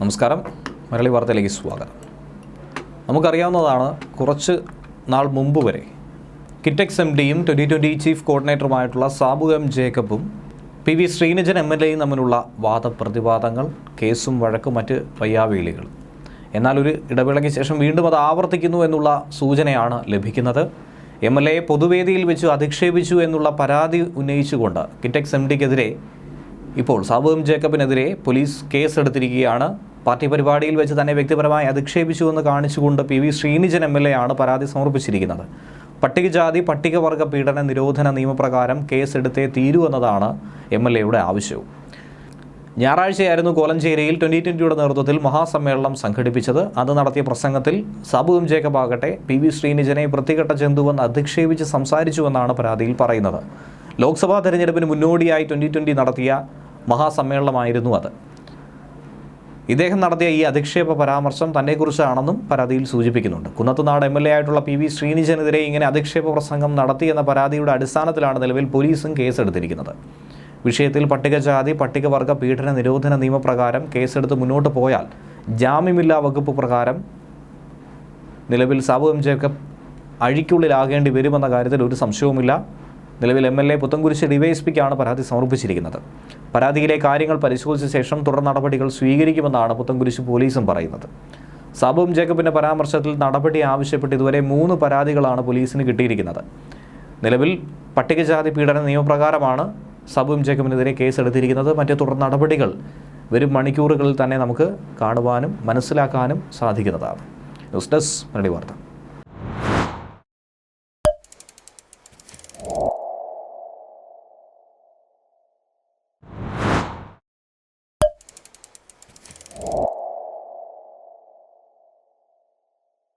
നമസ്കാരം. മരളി വാർത്തയിലേക്ക് സ്വാഗതം. നമുക്കറിയാവുന്നതാണ് കുറച്ച് നാൾ മുമ്പ് വരെ കിറ്റക്സ് എം ഡിയും ട്വന്റി ട്വന്റി ചീഫ് കോർഡിനേറ്ററുമായിട്ടുള്ള Sabu M ജേക്കബും P V Sreenijan M L എയും തമ്മിലുള്ള വാദപ്രതിവാദങ്ങൾ കേസും വഴക്കും മറ്റ് വയ്യാവേളികൾ എന്നാൽ ഒരു ഇടവേളയ്ക്ക് ശേഷം വീണ്ടും അത് ആവർത്തിക്കുന്നു എന്നുള്ള സൂചനയാണ് ലഭിക്കുന്നത്. എം എൽ എയെ പൊതുവേദിയിൽ വെച്ച് അധിക്ഷേപിച്ചു എന്നുള്ള പരാതി ഉന്നയിച്ചുകൊണ്ട് കിറ്റക്സ് എം ഡിക്കെതിരെ ഇപ്പോൾ സാബു ജേക്കബിനെതിരെ പോലീസ് കേസ് എടുത്തിരിക്കുകയാണ് പാർട്ടി പരിപാടിയിൽ വെച്ച് തന്നെ വ്യക്തിപരമായി അധിക്ഷേപിച്ചു എന്ന് കാണിച്ചുകൊണ്ട് P V Sreenijan M L A ആണ് പരാതി സമർപ്പിച്ചിരിക്കുന്നത്. പട്ടികജാതി പട്ടികവർഗ പീഡന നിരോധന നിയമപ്രകാരം കേസ് എടുത്തേ തീരൂ എന്നതാണ് എം എൽ എയുടെ ആവശ്യവും. ഞായറാഴ്ചയായിരുന്നു കോലഞ്ചേരിയിൽ ട്വന്റി ട്വന്റിയുടെ നേതൃത്വത്തിൽ മഹാസമ്മേളനം സംഘടിപ്പിച്ചത്. അത് നടത്തിയ പ്രസംഗത്തിൽ സാബു ജേക്കബ് ആകട്ടെ പി വി ശ്രീനിജനെ വൃത്തികെട്ട ജന്തുവെന്ന് അധിക്ഷേപിച്ച് സംസാരിച്ചുവെന്നാണ് പരാതിയിൽ പറയുന്നത്. ലോക്സഭാ തെരഞ്ഞെടുപ്പിന് മുന്നോടിയായി ട്വന്റി ട്വന്റി നടത്തിയ മഹാസമ്മേളനമായിരുന്നു അത്. ഇദ്ദേഹം നടത്തിയ ഈ അധിക്ഷേപ പരാമർശം തന്നെക്കുറിച്ചാണെന്നും പരാതിയിൽ സൂചിപ്പിക്കുന്നുണ്ട്. കുന്നത്തുനാട് എം എൽ എ ആയിട്ടുള്ള പി വി ശ്രീനിജനെതിരെ ഇങ്ങനെ അധിക്ഷേപ പ്രസംഗം നടത്തിയെന്ന പരാതിയുടെ അടിസ്ഥാനത്തിലാണ് നിലവിൽ പോലീസും കേസെടുത്തിരിക്കുന്നത്. വിഷയത്തിൽ പട്ടികജാതി പട്ടികവർഗ പീഡന നിരോധന നിയമപ്രകാരം കേസെടുത്ത് മുന്നോട്ട് പോയാൽ ജാമ്യമില്ലാ വകുപ്പ് പ്രകാരം നിലവിൽ സാബു എം ജേക്കബ് അഴിക്കുള്ളിലാകേണ്ടി വരുമെന്ന കാര്യത്തിൽ ഒരു സംശയവുമില്ല. നിലവിൽ എം എൽ എ പുത്തൻകുരിശ് ഡിവൈഎസ്പിക്കാണ് പരാതി സമർപ്പിച്ചിരിക്കുന്നത്. പരാതിയിലെ കാര്യങ്ങൾ പരിശോധിച്ച ശേഷം തുടർ നടപടികൾ സ്വീകരിക്കുമെന്നാണ് പുത്തൻകുരിശ് പോലീസും പറയുന്നത്. സബും ജേക്കബിന്റെ പരാമർശത്തിൽ നടപടി ആവശ്യപ്പെട്ട് ഇതുവരെ മൂന്ന് പരാതികളാണ് പോലീസിന് കിട്ടിയിരിക്കുന്നത്. നിലവിൽ പട്ടികജാതി പീഡന നിയമപ്രകാരമാണ് സബും ജേക്കബിനെതിരെ കേസെടുത്തിരിക്കുന്നത്. മറ്റ് തുടർ നടപടികൾ വരും മണിക്കൂറുകളിൽ തന്നെ നമുക്ക് കാണുവാനും മനസ്സിലാക്കാനും സാധിക്കുന്നതാണ്. ന്യൂസ് ഡെസ്ക് വാർത്ത.